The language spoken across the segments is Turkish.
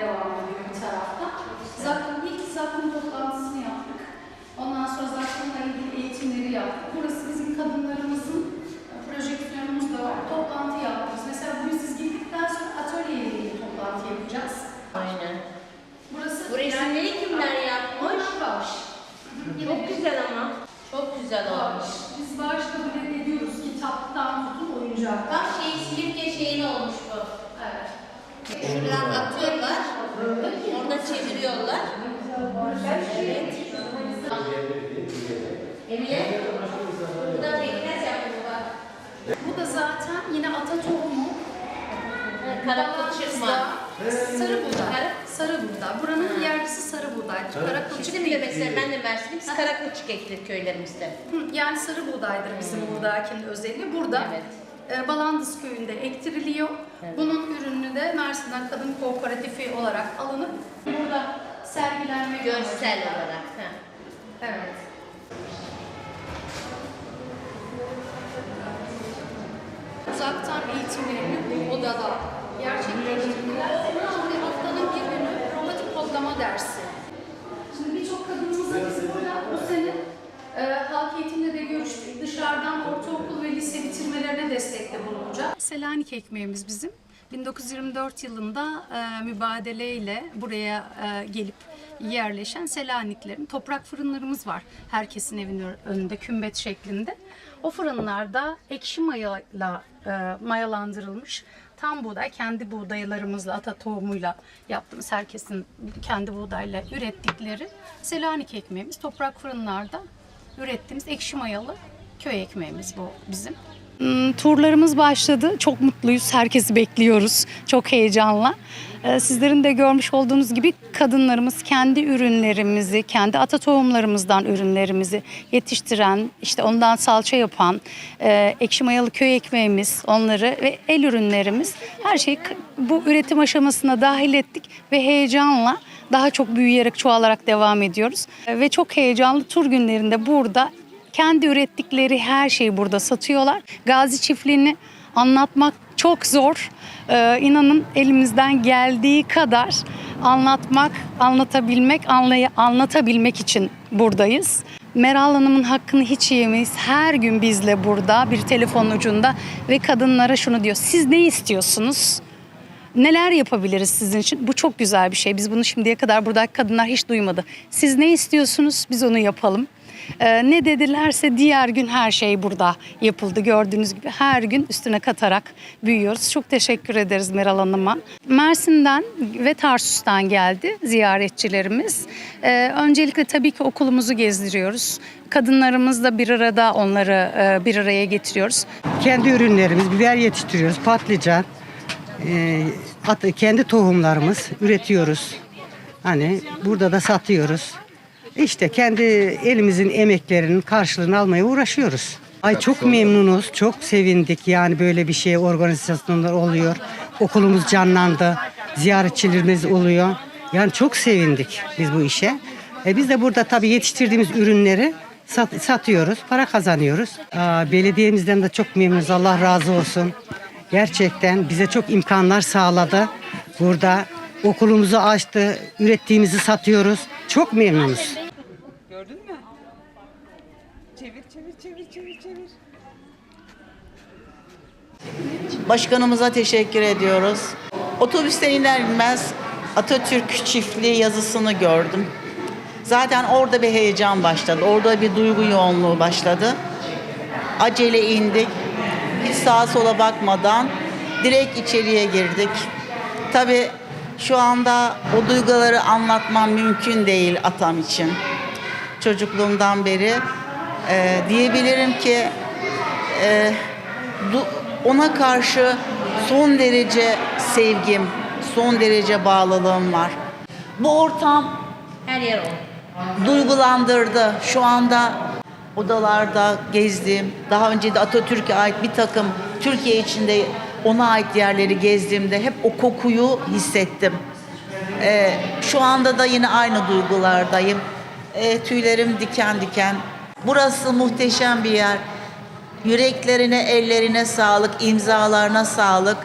devam ediyor bir tarafta. Zaten ilk zakkum toplantısını yaptık. Ondan sonra zakkumla ilgili eğitimleri yaptık. Burası bizim kadınlarımızın e, projeksiyonumuz da var. Toplantı yaptınız. Mesela bugün siz gittikten sonra atölyeyle ilgili toplantı yapacağız. Aynen. Burası Bu resimleri kimler yapmış? Bağış. Çok güzel ama. Çok güzel olmuş. Biz bağış kabul ediyoruz. Kitaptan tutun oyuncaktan. Şey silifke şeyin olmuş. Şuradan atıyorlar. Orada çeviriyorlar. Evet. Emine. Burada pekmez yaptı bak. Bu da zaten yine ata tohumu. Karakol çıkma. Sarı buğday. Sarı buğday. Buranın yerlisi sarı buğday. Karakılçık Bizim de değil. mesela ben de Mersin'im. Biz karakılçık ekilir köylerimizde. Hı, Yani sarı buğdaydır bizim buradakinin özelliği. Burada Evet. e, Balandız köyünde ektiriliyor. Bunun ürünü de Mersin'den Kadın Kooperatifi olarak alınıp burada sergilenmek Görsel olarak. Ha. Evet. Uzaktan eğitimlerini bu odada Selanik ekmeğimiz bizim. 1924 yılında e, mübadeleyle buraya e, gelip yerleşen Selaniklerin toprak fırınlarımız var. Herkesin evinin önünde kümbet şeklinde. O fırınlarda ekşi mayayla e, mayalandırılmış tam buğday, kendi buğdaylarımızla, ata tohumuyla yaptığımız herkesin kendi buğdayla ürettikleri Selanik ekmeğimiz toprak fırınlarda ürettiğimiz ekşi mayalı köy ekmeğimiz bu bizim. Hmm, Turlarımız başladı. Çok mutluyuz. Herkesi bekliyoruz. Çok heyecanla. Ee, Sizlerin de görmüş olduğunuz gibi kadınlarımız kendi ürünlerimizi, kendi ata tohumlarımızdan ürünlerimizi yetiştiren, işte ondan salça yapan, e, ekşi mayalı köy ekmeğimiz, onları ve el ürünlerimiz her şeyi bu üretim aşamasına dahil ettik ve heyecanla daha çok büyüyerek, çoğalarak devam ediyoruz. Ve çok heyecanlı tur günlerinde burada kendi ürettikleri her şeyi burada satıyorlar. Gazi çiftliğini anlatmak çok zor. Ee, inanın elimizden geldiği kadar anlatmak, anlatabilmek, anlay- anlatabilmek için buradayız. Meral Hanım'ın hakkını hiç yemeyiz. Her gün bizle burada bir telefon ucunda ve kadınlara şunu diyor. Siz ne istiyorsunuz? Neler yapabiliriz sizin için? Bu çok güzel bir şey. Biz bunu şimdiye kadar buradaki kadınlar hiç duymadı. Siz ne istiyorsunuz? Biz onu yapalım. Ee, ne dedilerse diğer gün her şey burada yapıldı. Gördüğünüz gibi her gün üstüne katarak büyüyoruz. Çok teşekkür ederiz Meral Hanım'a. Mersin'den ve Tarsus'tan geldi ziyaretçilerimiz. Ee, öncelikle tabii ki okulumuzu gezdiriyoruz. Kadınlarımızla bir arada onları e, bir araya getiriyoruz. Kendi ürünlerimiz, biber yetiştiriyoruz, patlıcan, e, kendi tohumlarımız üretiyoruz. Hani burada da satıyoruz. İşte kendi elimizin emeklerinin karşılığını almaya uğraşıyoruz. Ay çok memnunuz, çok sevindik yani böyle bir şey organizasyonlar oluyor. Okulumuz canlandı, ziyaretçilerimiz oluyor. Yani çok sevindik biz bu işe. E biz de burada tabii yetiştirdiğimiz ürünleri sat- satıyoruz, para kazanıyoruz. Aa, belediyemizden de çok memnunuz, Allah razı olsun. Gerçekten bize çok imkanlar sağladı. Burada okulumuzu açtı, ürettiğimizi satıyoruz. Çok memnunuz. Çevir çevir çevir çevir. Başkanımıza teşekkür ediyoruz. Otobüsten iner inmez Atatürk çiftliği yazısını gördüm. Zaten orada bir heyecan başladı. Orada bir duygu yoğunluğu başladı. Acele indik. Hiç sağa sola bakmadan direkt içeriye girdik. Tabii şu anda o duyguları anlatmam mümkün değil atam için. Çocukluğumdan beri e, diyebilirim ki e, du- ona karşı son derece sevgim, son derece bağlılığım var. Bu ortam Her yer oldu. duygulandırdı. Şu anda odalarda gezdim. Daha önce de Atatürk'e ait bir takım Türkiye içinde ona ait yerleri gezdiğimde hep o kokuyu hissettim. Ee, şu anda da yine aynı duygulardayım. E, tüylerim diken diken. Burası muhteşem bir yer. Yüreklerine, ellerine sağlık, imzalarına sağlık.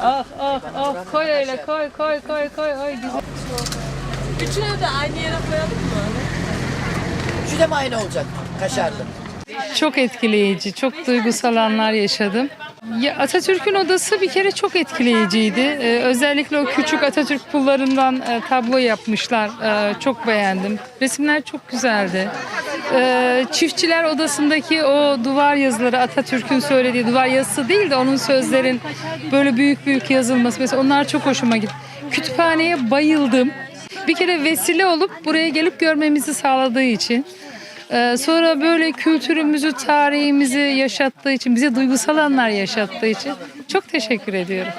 Ah ah ah koy öyle koy koy koy koy. Ay güzel. Üçünü de aynı yere koyalım mı? Şu da mı aynı olacak? Kaşarlı. Çok etkileyici, çok duygusal anlar yaşadım. Ya Atatürk'ün odası bir kere çok etkileyiciydi. Ee, özellikle o küçük Atatürk pullarından e, tablo yapmışlar. Ee, çok beğendim. Resimler çok güzeldi. Ee, çiftçiler odasındaki o duvar yazıları Atatürk'ün söylediği duvar yazısı değil de onun sözlerin böyle büyük büyük yazılması mesela onlar çok hoşuma gitti. Kütüphaneye bayıldım. Bir kere vesile olup buraya gelip görmemizi sağladığı için. Ee, sonra böyle kültürümüzü, tarihimizi yaşattığı için, bize duygusal anlar yaşattığı için çok teşekkür ediyorum.